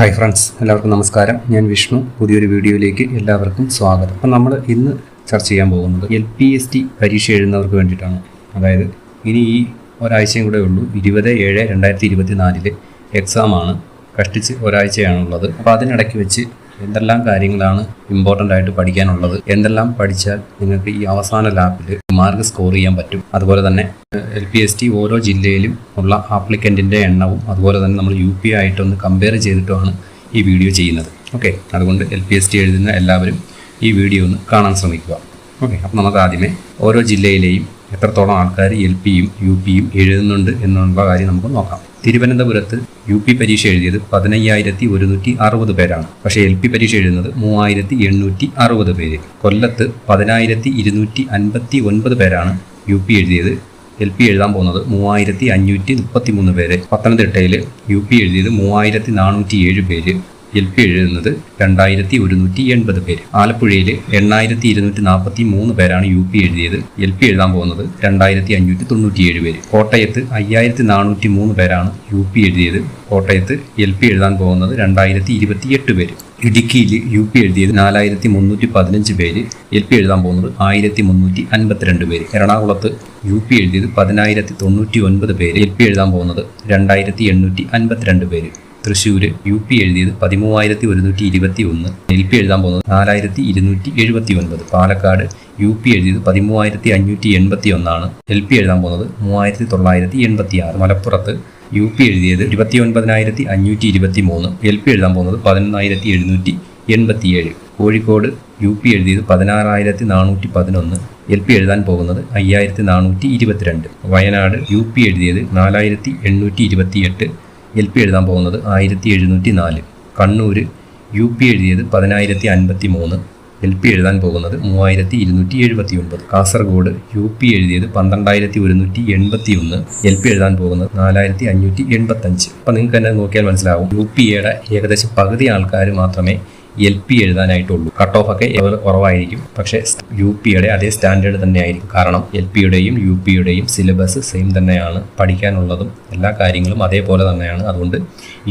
Hi friends എല്ലാവർക്കും നമസ്കാരം. ഞാൻ വിഷ്ണു. പുതിയൊരു വീഡിയോയിലേക്ക് എല്ലാവർക്കും സ്വാഗതം. അപ്പം നമ്മൾ ഇന്ന് ചർച്ച ചെയ്യാൻ പോകുന്നത് എൽ പി എസ് ടി പരീക്ഷ എഴുതുന്നവർക്ക് വേണ്ടിയിട്ടാണ്. അതായത് ഇനി ഈ ഒരാഴ്ചയും കൂടെ ഉള്ളൂ. ഇരുപത് ഏഴ് രണ്ടായിരത്തി ഇരുപത്തി നാലിലെ എക്സാമാണ് കഷ്ടിച്ച് ഒരാഴ്ചയാണുള്ളത്. അപ്പോൾ അതിനിടയ്ക്ക് വെച്ച് എന്തെല്ലാം കാര്യങ്ങളാണ് ഇമ്പോർട്ടന്റ് ആയിട്ട് പഠിക്കാനുള്ളത്? എന്തെല്ലാം പഠിച്ചാൽ നിങ്ങൾക്ക് ഈ അവസാന ലാപ്പിൽ മാർക്ക് സ്കോർ ചെയ്യാൻ പറ്റും? അതുപോലെ തന്നെ എൽ പി എസ് ടി ഓരോ ജില്ലയിലും ഉള്ള ആപ്ലിക്കന്റിന്റെ എണ്ണവും അതുപോലെ തന്നെ നമ്മൾ യു പി ആയിട്ടൊന്ന് കമ്പയർ ചെയ്തിട്ടുമാണ് ഈ വീഡിയോ ചെയ്യുന്നത്. ഓക്കെ അതുകൊണ്ട് എൽ പി എസ് ടി എഴുതുന്ന എല്ലാവരും ഈ വീഡിയോ ഒന്ന് കാണാൻ ശ്രമിക്കുക. ഓക്കെ അപ്പോൾ നമുക്ക് ആദ്യമേ ഓരോ ജില്ലയിലെയും എത്രത്തോളം ആൾക്കാർ എൽ പിയും യു പിയും എഴുതുന്നുണ്ട് എന്നുള്ള കാര്യം നമുക്ക് നോക്കാം. തിരുവനന്തപുരത്ത് യു പി പരീക്ഷ എഴുതിയത് പതിനയ്യായിരത്തി ഒരുന്നൂറ്റി അറുപത് പേരാണ്. പക്ഷേ എൽ പി പരീക്ഷ എഴുതുന്നത് മൂവായിരത്തി എണ്ണൂറ്റി അറുപത് പേര്. കൊല്ലത്ത് പതിനായിരത്തി ഇരുന്നൂറ്റി അൻപത്തി ഒൻപത് പേരാണ് യു പി എഴുതിയത്. എൽ പി എഴുതാൻ പോകുന്നത് മൂവായിരത്തി അഞ്ഞൂറ്റി മുപ്പത്തി മൂന്ന് പേര്. പത്തനംതിട്ടയിൽ യു പി എഴുതിയത് മൂവായിരത്തി നാനൂറ്റി ഏഴ് പേര്. എൽ പി എഴുതുന്നത് രണ്ടായിരത്തി ഒരുന്നൂറ്റി എൺപത് പേര്. ആലപ്പുഴയിൽ എണ്ണായിരത്തി ഇരുന്നൂറ്റി നാൽപ്പത്തി മൂന്ന് പേരാണ് യു പി എഴുതിയത്. എൽ പി എഴുതാൻ പോകുന്നത് രണ്ടായിരത്തി അഞ്ഞൂറ്റി തൊണ്ണൂറ്റിയേഴ് പേര്. കോട്ടയത്ത് അയ്യായിരത്തി നാനൂറ്റി മൂന്ന് പേരാണ് യു പി എഴുതിയത്. കോട്ടയത്ത് എൽ പി എഴുതാൻ പോകുന്നത് രണ്ടായിരത്തി ഇരുപത്തി എട്ട് പേര്. ഇടുക്കിയിൽ യു പി എഴുതിയത് നാലായിരത്തി മുന്നൂറ്റി പതിനഞ്ച് പേര്. എൽ പി എഴുതാൻ പോകുന്നത് ആയിരത്തി മുന്നൂറ്റി അൻപത്തിരണ്ട് പേര്. എറണാകുളത്ത് യു പി എഴുതിയത് പതിനായിരത്തി തൊണ്ണൂറ്റി ഒൻപത് പേര്. എൽ പി എഴുതാൻ പോകുന്നത് രണ്ടായിരത്തി എണ്ണൂറ്റി അൻപത്തിരണ്ട് പേര്. തൃശ്ശൂർ യു പി എഴുതിയത് പതിമൂവായിരത്തി ഒരുന്നൂറ്റി ഇരുപത്തി ഒന്ന് എൽ പി എഴുതാൻ പോകുന്നത് നാലായിരത്തി ഇരുന്നൂറ്റി എഴുപത്തി ഒൻപത് പാലക്കാട് യു പി എഴുതിയത് പതിമൂവായിരത്തി അഞ്ഞൂറ്റി എൺപത്തി ഒന്നാണ് എൽ പി എഴുതാൻ പോകുന്നത് മൂവായിരത്തി തൊള്ളായിരത്തി എൺപത്തി ആറ് മലപ്പുറത്ത് യു പി എഴുതിയത് ഇരുപത്തി ഒൻപതിനായിരത്തി അഞ്ഞൂറ്റി ഇരുപത്തി മൂന്ന് എൽ പി എഴുതാൻ പോകുന്നത് പതിനൊന്നായിരത്തി എഴുന്നൂറ്റി എൺപത്തിയേഴ്. കോഴിക്കോട് യു പി എഴുതിയത് പതിനാറായിരത്തി നാനൂറ്റി പതിനൊന്ന് എൽ പി എഴുതാൻ പോകുന്നത് അയ്യായിരത്തി നാനൂറ്റി ഇരുപത്തിരണ്ട്. വയനാട് യു പി എഴുതിയത് നാലായിരത്തി എണ്ണൂറ്റി ഇരുപത്തിയെട്ട് എൽ പി എഴുതാൻ പോകുന്നത് ആയിരത്തി എഴുന്നൂറ്റി നാല് കണ്ണൂർ യു പി എഴുതിയത് പതിനായിരത്തി അൻപത്തി മൂന്ന് എൽ പി എഴുതാൻ പോകുന്നത് മൂവായിരത്തി ഇരുന്നൂറ്റി എഴുപത്തി ഒൻപത് കാസർഗോഡ് യു പി എഴുതിയത് പന്ത്രണ്ടായിരത്തി ഒരുന്നൂറ്റി എൺപത്തി ഒന്ന് എൽ പി എഴുതാൻ പോകുന്നത് നാലായിരത്തി അഞ്ഞൂറ്റി എൺപത്തഞ്ച് അപ്പം നിങ്ങൾക്ക് തന്നെ നോക്കിയാൽ മനസ്സിലാവും. യു പി എയുടെ ഏകദേശം പകുതി ആൾക്കാർ മാത്രമേ എൽ പി എഴുതാനായിട്ടുള്ളൂ. കട്ട് ഓഫ് ഒക്കെ കുറവായിരിക്കും. പക്ഷെ യു പിയുടെ അതേ സ്റ്റാൻഡേർഡ് തന്നെയായിരിക്കും. കാരണം എൽ പിയുടെയും യു പിയുടെയും സിലബസ് സെയിം തന്നെയാണ് പഠിക്കാനുള്ളതും എല്ലാ കാര്യങ്ങളും അതേപോലെ തന്നെയാണ്. അതുകൊണ്ട്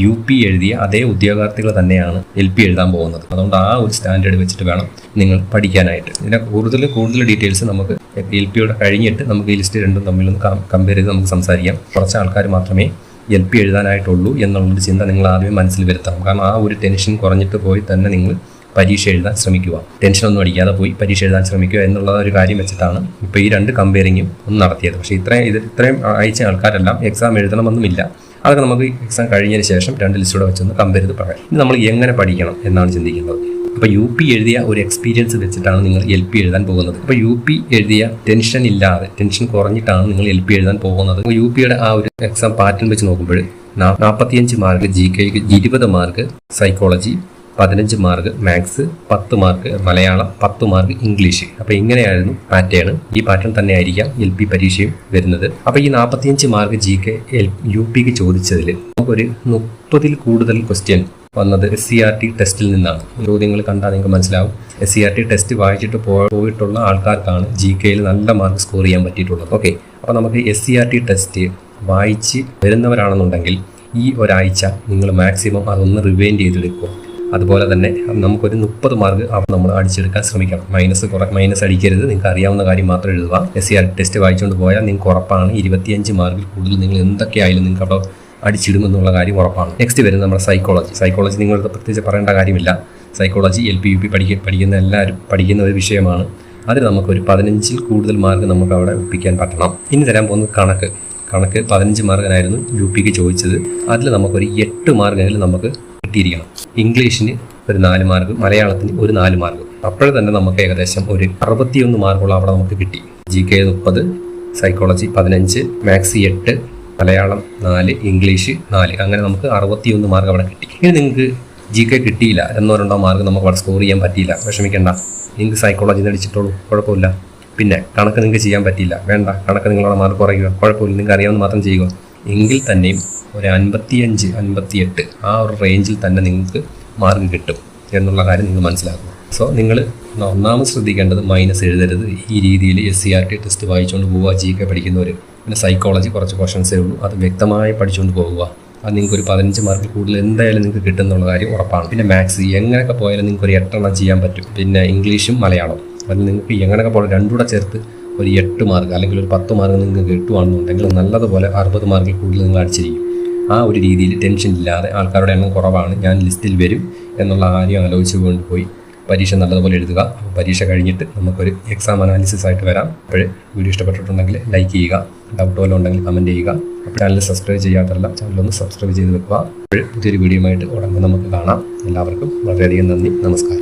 യു പി എഴുതിയ അതേ ഉദ്യോഗാർത്ഥികൾ തന്നെയാണ് എൽ പി എഴുതാൻ പോകുന്നത്. അതുകൊണ്ട് ആ ഒരു സ്റ്റാൻഡേർഡ് വെച്ചിട്ട് വേണം നിങ്ങൾ പഠിക്കാനായിട്ട്. ഇതിനെ കൂടുതൽ കൂടുതൽ ഡീറ്റെയിൽസ് നമുക്ക് എൽ പിയുടെ കഴിഞ്ഞിട്ട് നമുക്ക് ഈ ലിസ്റ്റ് രണ്ടും തമ്മിലൊന്ന് കമ്പയർ ചെയ്ത് നമുക്ക് സംസാരിക്കാം. കുറച്ച് ആൾക്കാർ മാത്രമേ എൽ പി എഴുതാനായിട്ടുള്ളൂ എന്നുള്ളൊരു ചിന്ത നിങ്ങൾ ആദ്യമേ മനസ്സിൽ വരുത്തണം. കാരണം ആ ഒരു ടെൻഷൻ കുറഞ്ഞിട്ട് പോയി തന്നെ നിങ്ങൾ പരീക്ഷ എഴുതാൻ ശ്രമിക്കുക. ടെൻഷനൊന്നും അടിക്കാതെ പോയി പരീക്ഷ എഴുതാൻ ശ്രമിക്കുക എന്നുള്ള ഒരു കാര്യം വെച്ചിട്ടാണ് ഇപ്പോൾ ഈ രണ്ട് കമ്പയറിങ്ങും ഒന്ന് നടത്തിയത്. പക്ഷേ ഇത്രയും ഇത് ഇത്രയും അയച്ച ആൾക്കാരെല്ലാം എക്സാം എഴുതണമെന്നുമില്ല. അതൊക്കെ നമുക്ക് എക്സാം കഴിഞ്ഞതിന് ശേഷം രണ്ട് ലിസ്റ്റോടെ വെച്ചൊന്ന് കമ്പയർ ചെയ്ത് പറയാം. ഇത് നമ്മൾ എങ്ങനെ പഠിക്കണം എന്നാണ് ചിന്തിക്കുന്നത്. അപ്പോൾ യു പി എഴുതിയ ഒരു എക്സ്പീരിയൻസ് വെച്ചിട്ടാണ് നിങ്ങൾ എൽ പി എഴുതാൻ പോകുന്നത്. അപ്പോൾ യു പി എഴുതിയ ടെൻഷൻ ഇല്ലാതെ ടെൻഷൻ കുറഞ്ഞിട്ടാണ് നിങ്ങൾ എൽ പി എഴുതാൻ പോകുന്നത്. യു പിയുടെ ആ ഒരു എക്സാം പാറ്റേൺ വെച്ച് നോക്കുമ്പോൾ നാൽപ്പത്തിയഞ്ച് മാർക്ക് ജി കെക്ക് ഇരുപത് മാർക്ക് സൈക്കോളജി പതിനഞ്ച് മാർക്ക് മാത്സ് പത്ത് മാർക്ക് മലയാളം പത്ത് മാർക്ക് ഇംഗ്ലീഷ് അപ്പോൾ ഇങ്ങനെയായിരുന്നു പാറ്റേൺ ഈ പാറ്റേൺ തന്നെ ആയിരിക്കാം എൽ പി പരീക്ഷയും വരുന്നത്. അപ്പോൾ ഈ നാൽപ്പത്തിയഞ്ച് mark G K L U പിക്ക് ചോദിച്ചതിൽ നമുക്കൊരു മുപ്പതിൽ കൂടുതൽ ക്വസ്റ്റ്യൻ വന്നത് എസ് സി ആർ ടി ടെസ്റ്റിൽ നിന്നാണ്. ചോദ്യങ്ങൾ കണ്ടാൽ നിങ്ങൾക്ക് മനസ്സിലാവും. S C R T test വായിച്ചിട്ട് പോയിട്ടുള്ള ആൾക്കാർക്കാണ് ജി കെയിൽ നല്ല മാർക്ക് സ്കോർ ചെയ്യാൻ പറ്റിയിട്ടുള്ളത്. ഓക്കെ അപ്പോൾ നമുക്ക് S C R T test വായിച്ച് വരുന്നവരാണെന്നുണ്ടെങ്കിൽ ഈ ഒരാഴ്ച നിങ്ങൾ മാക്സിമം അതൊന്ന് റിവൈൻഡ് ചെയ്തെടുക്കുക. അതുപോലെ തന്നെ നമുക്കൊരു മുപ്പത് മാർക്ക് നമ്മൾ അടിച്ചെടുക്കാൻ ശ്രമിക്കണം. മൈനസ് കുറ മൈനസ് അടിക്കരുത്. നിങ്ങൾക്ക് അറിയാവുന്ന കാര്യം മാത്രം എഴുതുക. എസ് സി ആർ ടെസ്റ്റ് വായിച്ചുകൊണ്ട് പോയാൽ നിങ്ങൾക്ക് ഉറപ്പാണ് ഇരുപത്തിയഞ്ച് മാർക്കിൽ കൂടുതൽ നിങ്ങൾ എന്തൊക്കെയായാലും നിങ്ങൾക്ക് അവിടെ അടിച്ചിടുമെന്നുള്ള കാര്യം ഉറപ്പാണ്. നെക്സ്റ്റ് വരുന്നത് നമ്മുടെ സൈക്കോളജി സൈക്കോളജി നിങ്ങൾക്ക് പ്രത്യേകിച്ച് പറയേണ്ട കാര്യമില്ല. Psychology L P U P പഠിക്ക പഠിക്കുന്ന എല്ലാവരും പഠിക്കുന്ന ഒരു വിഷയമാണ്. അതിൽ നമുക്കൊരു പതിനഞ്ചിൽ കൂടുതൽ മാർക്ക് നമുക്ക് അവിടെ ഒപ്പിക്കാൻ പറ്റണം. ഇനി തരാൻ പോകുന്നത് കണക്ക്. കണക്ക് പതിനഞ്ച് മാർക്കിനായിരുന്നു യു പിക്ക് ചോദിച്ചത്. അതിൽ നമുക്കൊരു എട്ട് മാർക്കെങ്കിലും നമുക്ക് കിട്ടിയിരിക്കണം. ഇംഗ്ലീഷിന് ഒരു നാല് മാർക്ക് മലയാളത്തിന് ഒരു നാല് മാർക്ക്. അപ്പോഴേ തന്നെ നമുക്ക് ഏകദേശം ഒരു അറുപത്തിയൊന്ന് മാർക്കുള്ള അവിടെ നമുക്ക് കിട്ടി. ജി കെ മുപ്പത് സൈക്കോളജി പതിനഞ്ച് മാത്സ് എട്ട് മലയാളം നാല് ഇംഗ്ലീഷ് നാല് അങ്ങനെ നമുക്ക് അറുപത്തിയൊന്ന് മാർക്ക് അവിടെ കിട്ടി. ഇനി നിങ്ങൾക്ക് ജി കെ കിട്ടിയില്ല എന്നോ രണ്ടോ മാർക്ക് നമുക്ക് അവിടെ സ്കോർ ചെയ്യാൻ പറ്റിയില്ല. വിഷമിക്കേണ്ട. നിങ്ങൾക്ക് സൈക്കോളജി അടിച്ചിട്ടുള്ളൂ കുഴപ്പമില്ല. പിന്നെ കണക്ക് നിങ്ങൾക്ക് ചെയ്യാൻ പറ്റിയില്ല. വേണ്ട. കണക്ക് നിങ്ങളുടെ മാർക്ക് കുറയ്ക്കുക. കുഴപ്പമില്ല. നിങ്ങൾക്ക് അറിയാവുന്ന മാത്രം ചെയ്യുക. എങ്കിൽ തന്നെയും ഒരു അൻപത്തിയഞ്ച് അൻപത്തിയെട്ട് ആ ഒരു റേഞ്ചിൽ തന്നെ നിങ്ങൾക്ക് മാർക്ക് കിട്ടും എന്നുള്ള കാര്യം നിങ്ങൾ മനസ്സിലാക്കുക സോ നിങ്ങൾ ഒന്നാമത് ശ്രദ്ധിക്കേണ്ടത് മൈനസ് എഴുതരുത്. ഈ രീതിയിൽ S C R T test വായിച്ചുകൊണ്ട് പോവുക ജി കെ പഠിക്കുന്നവർ പിന്നെ സൈക്കോളജി കുറച്ച് ക്വസ്റ്റൻസേ ഉള്ളൂ. അത് വ്യക്തമായി പഠിച്ചുകൊണ്ട് പോകുക അത് നിങ്ങൾക്ക് ഒരു പതിനഞ്ച് മാർക്ക് കൂടുതൽ എന്തായാലും നിങ്ങൾക്ക് കിട്ടും എന്നുള്ള കാര്യം ഉറപ്പാണ്. പിന്നെ മാത്സ് എങ്ങനെയൊക്കെ പോയാലും നിങ്ങൾക്ക് ഒരു എട്ടെണ്ണം ചെയ്യാൻ പറ്റും. പിന്നെ ഇംഗ്ലീഷും മലയാളം അതിൽ നിങ്ങൾക്ക് എങ്ങനെയൊക്കെ പോകണം രണ്ടുകൂടെ ചേർത്ത് ഒരു എട്ട് മാർക്ക് അല്ലെങ്കിൽ ഒരു പത്ത് മാർക്ക് നിങ്ങൾക്ക് കിട്ടുവാണെന്നുണ്ടെങ്കിൽ നല്ലതുപോലെ അറുപത് മാർക്കിൽ കൂടുതൽ നിങ്ങൾ അടിച്ചിരിക്കും. ആ ഒരു രീതിയിൽ ടെൻഷൻ ഇല്ലാതെ ആൾക്കാരുടെ എണ്ണം കുറവാണ്. ഞാൻ ലിസ്റ്റിൽ വരും എന്നുള്ള ആരെയും ആലോചിച്ച് കൊണ്ടുപോയി പരീക്ഷ നല്ലതുപോലെ എഴുതുക. പരീക്ഷ കഴിഞ്ഞിട്ട് നമുക്കൊരു എക്സാം അനാലിസിസ് ആയിട്ട് വരാം. അപ്പോൾ വീഡിയോ ഇഷ്ടപ്പെട്ടിട്ടുണ്ടെങ്കിൽ ലൈക്ക് ചെയ്യുക. ഡൗട്ട് വല്ലതും ഉണ്ടെങ്കിൽ കമന്റ് ചെയ്യുക. അപ്പോൾ ചാനൽ സബ്സ്ക്രൈബ് ചെയ്യാത്തല്ല ചാനലൊന്ന് സബ്സ്ക്രൈബ് ചെയ്ത് വെക്കുക. അപ്പോൾ പുതിയൊരു വീഡിയോ ആയിട്ട് ഉടനെ നമുക്ക് കാണാം. എല്ലാവർക്കും വളരെയധികം നന്ദി. നമസ്കാരം.